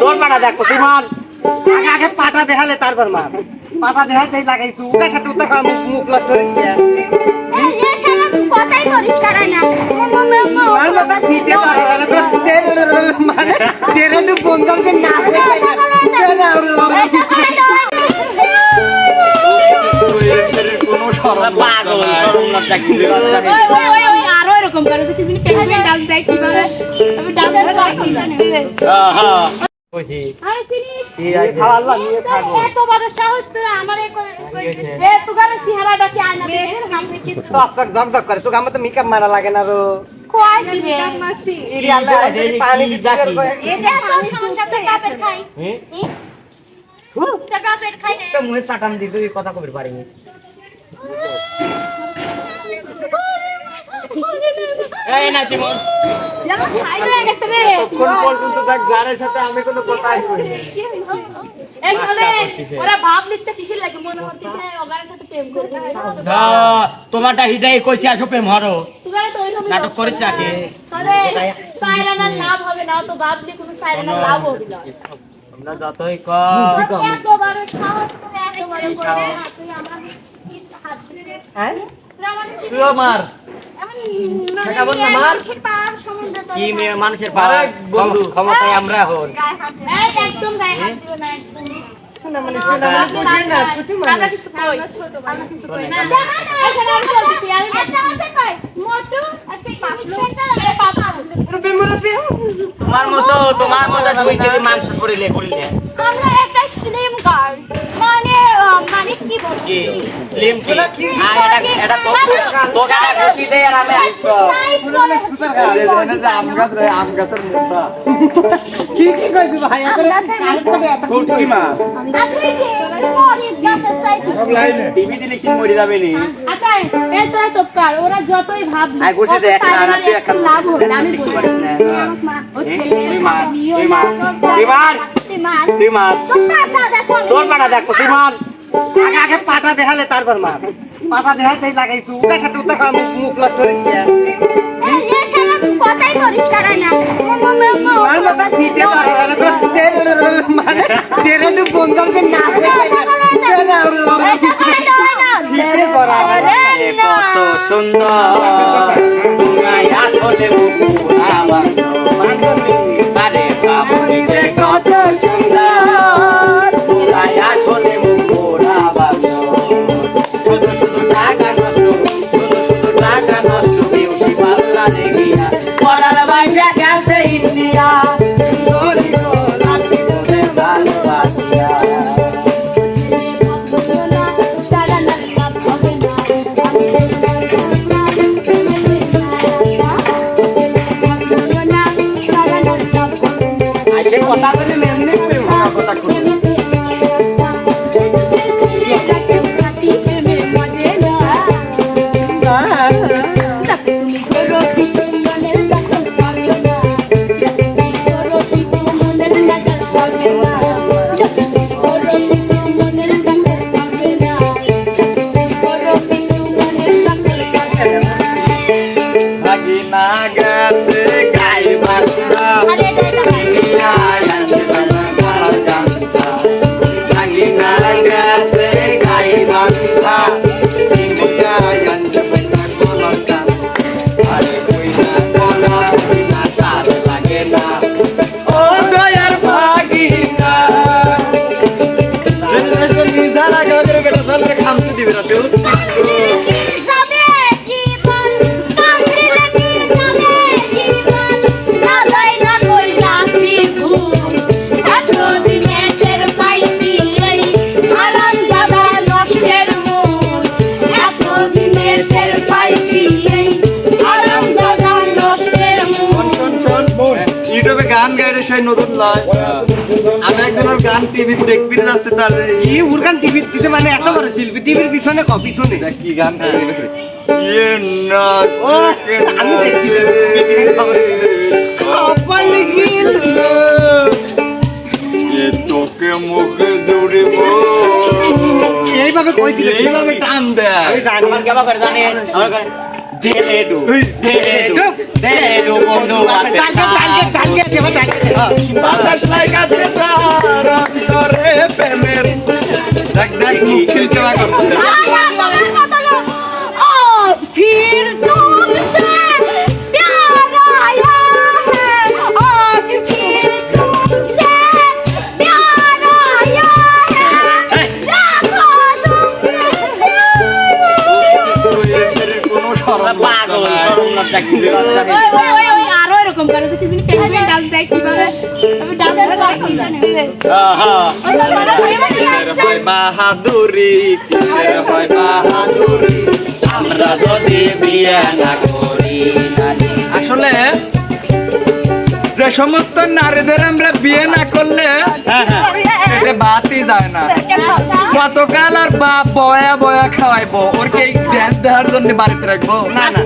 তোর পাটা দেখো তুই মার আগে আগে পাটা দেখালে তারপর মার পাটা দেখাতে লাগাইছু ওকার সাথে উত্তর মুখ নষ্ট করিস কথাই করিস কারাই না মানে কোনো সরম পাগল এরকম করে যদি দেয় কীভাবে? আমি ডান্স করে হ্যাঁ হ্যাঁ কইছি আরে সিরিস কি আছে? আল্লাহ নিয়ে থাকো। এত বড় সাহস তোরা আমার? এ তুগার চেহারাটা কি আয়না ঝকঝক করে। তোকে আমার তো মেকআপ মারা লাগে না রো। কোয়াই দিবে ইরি আল্লাহ পানি দিতে এটা তো সমস্যা তো বাপের খাই? তো বাপের খাই না। একটা চাটান দিতে কথা কবে পারিনি। এই না জীবন। যেমন খাই গেছে রে কোন পর্যন্ত দেখ যারের সাথে আমি কোনো কথাই করি এই ওরা ভাব নিচ্ছে কিসের লাগে? মনে হচ্ছে ওগারের সাথে প্রেম করবে। না তোমারটা হৃদয়ে কইছি আসো প্রেম হরো। তুগারে তো ওইরকম নাটক করিস নাকি সাইরানার লাভ হবে না তো ভাবলে কোনো সাইরানার লাভ হবে না। আমরা যতই কম। এত সাহস করে এত করে তুই আমার হাত ধরে হ্যাঁ? তুই আমাদের মানে। মানুষের ক্ষমতায় আমরা হল একদম গায়ে হাত দিও না, একদম। শোনা মানে পাতলু। তোমার মতো তোমার মতো দুই কেজি মাংস শরীরে করিলে আমরা একটা স্লিম গার্ল মানে কি বলব? স্লিম কি? আর এটা এটা তো তোকে খুশি দেয় আর আমি Size বলে হচ্ছে আম গাছ রে আম গাছের মোটা কি কি কইছি ভাই? এখন ছোট মা আপনি কি মরিচ গাছের size? টিভি দিলে সিন মরে যাবে নি। আচ্ছা এই তোরা ওরা যতই বসে দেখ না তুই লাভ হবে আমি বলি ও ছেলে তুই মার তুই মার তোর পাটা দেখো তুই মার আগে আগে পাটা দেখালে তারপর মার পাটা দেখাতে লাগাইছু ওকার সাথে উত্তর খাওয়া মুখ নষ্ট করিস কে এই কথাই করিস কারাই না মার মাথা ফিটে পারা সেই নতুন লয় আমি একদিন গান টিভি দেখবি যাচ্ছে তার। ই উরগান টিভি দিতে মানে এত বড় শিল্পী। টিভির পিছনে ক পিছনে? কি গান গাইলে ইয়ে আমি দেখছি। তোকে মুখে জুড়িব। এইভাবে কইছিল এইভাবে টান দেয়? আমি জানি। আমার কেবা করে জানে? আমার ঢেলে ডু ঢেলে ডু ঢেলে ডু বন্ধু ডালকে ডালকে দেব ডালকে দেব বাতাস লাগাছে তার অন্তরে প্রেমের দেখ মুখ খেলতে পারো আরও এরকম করে। যে দিন পেঙ্গুইন ডান্স দেয় কীভাবে আমি ডান্স করে কিসের হয় বাহাদুরি কিসের হয় বাহাদুরি আমরা যদি বিয়ে না করি আসলে যে সমস্ত নারীদের আমরা বিয়ে না করলে হ্যাঁ হ্যাঁ। ভাতই যায় না। গতকাল আর বাপ বয়া বয়া খাওয়াইবো। ওর কি ড্যান্স দেওয়ার জন্য বাড়িতে রাখব। না না।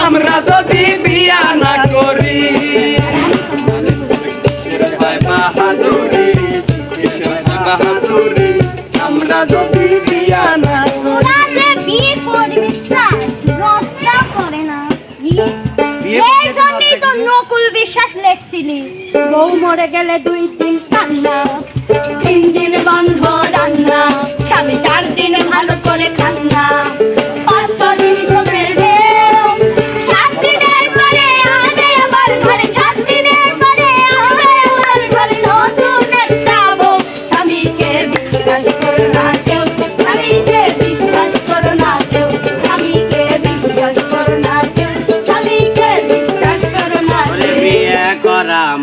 আমরা যদি বিয়া না করি আমরা যদি বিয়া না তোরা এই তো নকুল বিশ্বাস লেখছিলি। বউ মরে গেলে দুই দিন কান্না, তিন দিন বন্ধ রান্না, স্বামী চার দিন ভালো করে খান্না।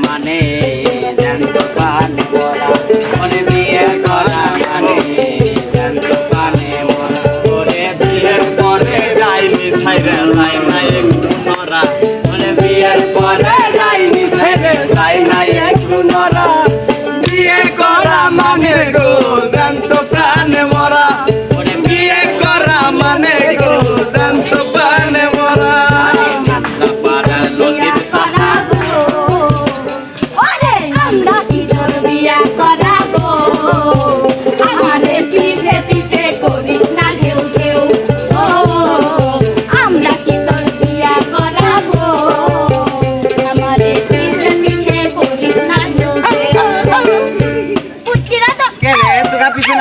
মানে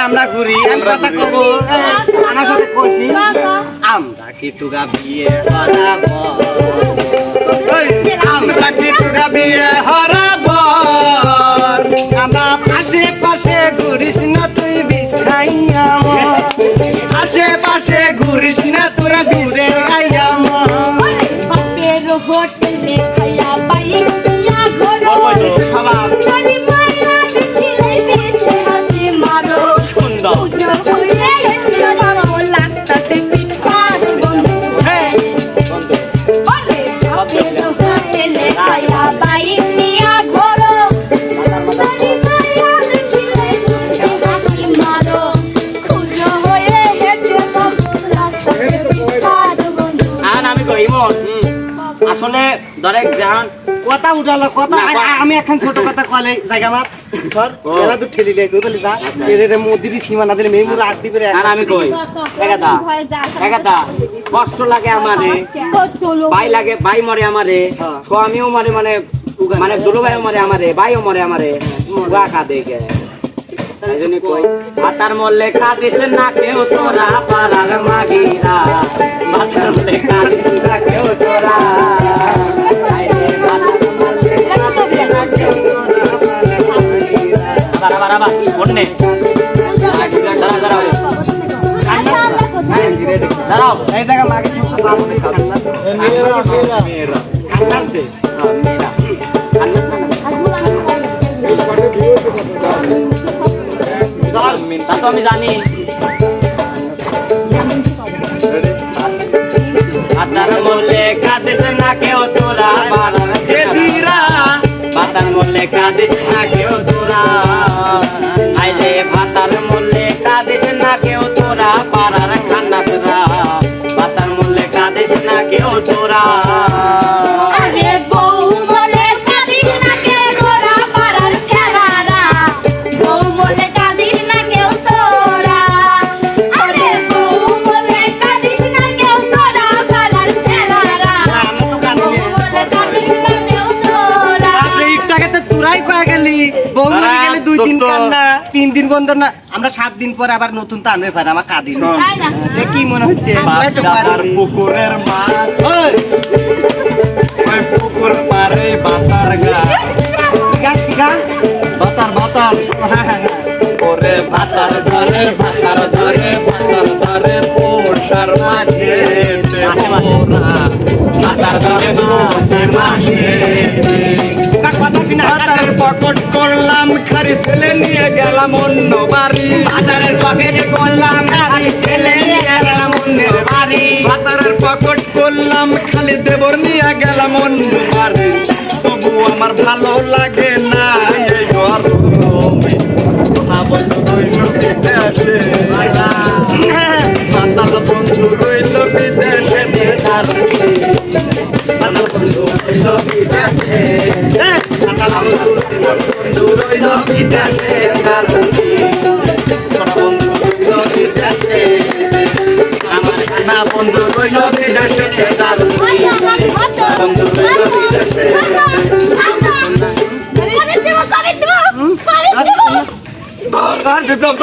আমরা ঘুরি আমি কথা কব। আমার সাথে কইছি। আমরা কি বিয়ে ওই, আমরা কি তোরা বিয়ে হরাব। আমরা পাশে আশেপাশে ঘুরিস ধরে যান কথা উঠালো কথা না, আ- কথা- আমি এখন ছোট কথা কলে জায়গা মাপ। ধর এলা তো ঠেলি দেয় কই বলি যা এদের মধ্যে সীমানা দিলে মেয়ে মুরা আটটি পেরে আর আমি কই? একাদা। একাদা। কষ্ট লাগে আমারে। ভাই লাগে ভাই মরে আমারে। হ্যাঁ। স্বামীও মরে মানে মানে দুলো ভাইও মরে আমারে ভাইও মরে আমারে। ভাতার মল্লে না কেউ তোরা মাগিরা। ভাতার মল্লে খাদিস না কেউ তোরা। আবার অন্যে। দাঁড়াও। দাঁড়াও দাঁড়াও এই জায়গা মামুনি খান্না মেয়েরা খান্না দে তা তো আমি জানি। কাঁদিস না কেউ তোরা পাড়ার এদিরা কাঁদিস না কেউ। কেউ পাগলি। বউ মরে গেলে দুই দিন কান্না তিন দিন বন্ধ না। আমরা সাত দিন পরে আবার নতুন টানবে পারে আমার কাঁদিন কি মনে হচ্ছে? পুকুরের মাছ। পুকুর পারে বাতার গাছ। বাতার বাতার। হ্যাঁ, হ্যাঁ, হ্যাঁ। ওরে ভাতার ধরে ভাতার ধরে দেবর নিয়ে গেলাম অন্য বাড়ি তবু আমার ভালো লাগে না এই ঘর। বন্ধু বন্ধু রইল বিদেশে বন্ধু বিপ্লব